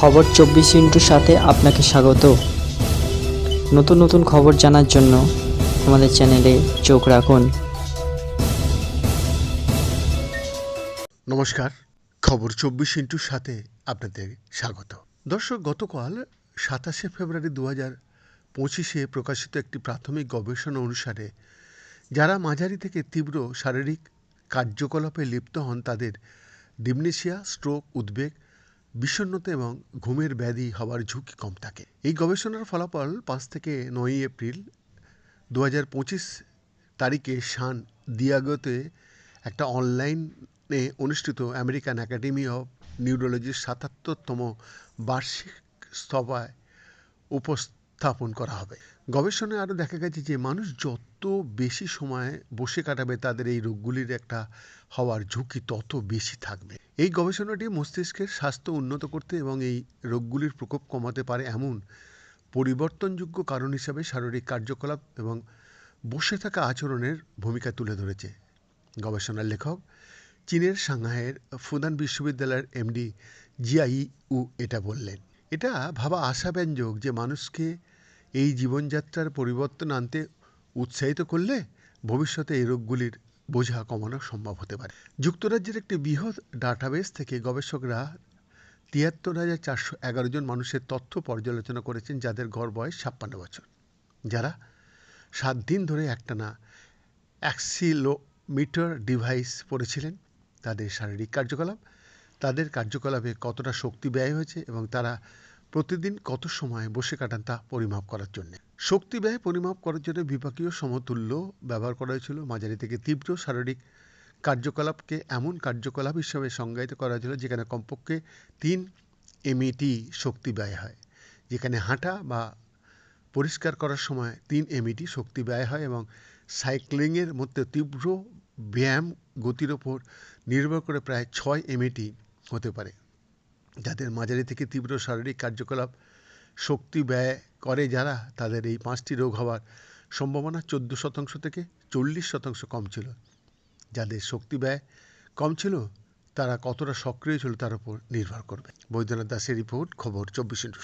খবর চব্বিশ ইন্টুর সাথে আপনাকে স্বাগত। নতুন নতুন খবর জানার জন্য আমাদের চ্যানেলে চোখ রাখুন। নমস্কার, খবর চব্বিশ ইন্টুর সাথে আপনাদের স্বাগত। দর্শক, গতকাল সাতাশে ফেব্রুয়ারি দু হাজার পঁচিশে প্রকাশিত একটি প্রাথমিক গবেষণা অনুসারে যারা মাঝারি থেকে তীব্র শারীরিক কার্যকলাপে লিপ্ত হন, তাদের ডিমনেশিয়া, স্ট্রোক, উদ্বেগ বিষণ্ণতা এবং ঘুমের ব্যাধি হওয়ার ঝুঁকি কম থাকে। এই গবেষণার ফলাফল পাঁচ থেকে নয়ই এপ্রিল দু হাজার পঁচিশ তারিখে শান দিয়াগোতে একটা অনলাইনে অনুষ্ঠিত আমেরিকান একাডেমি অফ নিউরোলজির সাতাত্তরতম বার্ষিক সভায় উপস্থাপন করা হবে। গবেষণায় আরও দেখা গেছে যে, মানুষ যত বেশি সময় বসে কাটাবে, তাদের এই রোগগুলির একটা হওয়ার ঝুঁকি তত বেশি থাকবে। এই গবেষণাটি মস্তিষ্কের স্বাস্থ্য উন্নত করতে এবং এই রোগগুলির প্রকোপ কমাতে পারে এমন পরিবর্তনযোগ্য কারণ হিসাবে শারীরিক কার্যকলাপ এবং বসে থাকা আচরণের ভূমিকা তুলে ধরেছে। গবেষণার লেখক চীনের সাংহাইয়ের ফুদান বিশ্ববিদ্যালয়ের এমডি জিআই উ এটা বললেন। এটা ভাবা আশাব্যঞ্জক যে মানুষকে এই জীবনযাত্রার পরিবর্তন আনতে উৎসাহিত করলে ভবিষ্যতে এই রোগগুলির বোঝা কমানো সম্ভব হতে পারে। যুক্তরাজ্যের একটি বৃহৎ ডাটাবেস থেকে গবেষকরা তিয়াত্তর হাজার চারশো এগারো জন মানুষের তথ্য পর্যালোচনা করেছেন যাদের গড় বয়স ছাপ্পান্ন বছর। যারা সাত দিন ধরে একটানা অ্যাক্সিলোমিটার ডিভাইস পড়েছিলেন। তাদের শারীরিক কার্যকলাপ তাদের কার্যকলাপে কতটা শক্তি ব্যয় হয়েছে এবং তারা প্রতিদিন কত সময় বসে কাটান তা পরিমাপ করার জন্য। শক্তি ব্যয় পরিমাপ করার জন্য বিপাকীয় সমতুল্য ব্যবহার করা হয়েছিল। মাঝারি থেকে তীব্র শারীরিক কার্যকলাপকে এমন কার্যকলাপ হিসাবে সংজ্ঞায়িত করা হয়েছিল যেখানে কমপক্ষে তিন এমইটি শক্তি ব্যয় হয়। যেখানে হাঁটা বা পরিষ্কার করার সময় তিন এমইটি শক্তি ব্যয় হয় এবং সাইক্লিংয়ের মধ্যে তীব্র ব্যায়াম গতির ওপর নির্ভর করে প্রায় ছয় এমইটি হতে পারে। যাদের মাঝারি থেকে তীব্র শারীরিক কার্যকলাপ শক্তি ব্যয় করে যারা, তাদের এই পাঁচটি রোগ হওয়ার সম্ভাবনা চোদ্দ শতাংশ থেকে চল্লিশ শতাংশ কম ছিল। যাদের শক্তি ব্যয় কম ছিল, তারা কতটা সক্রিয় ছিল তার উপর নির্ভর করবে। বৈদ্যনাথ দাসের রিপোর্ট, খবর, চব্বিশ ইন্টু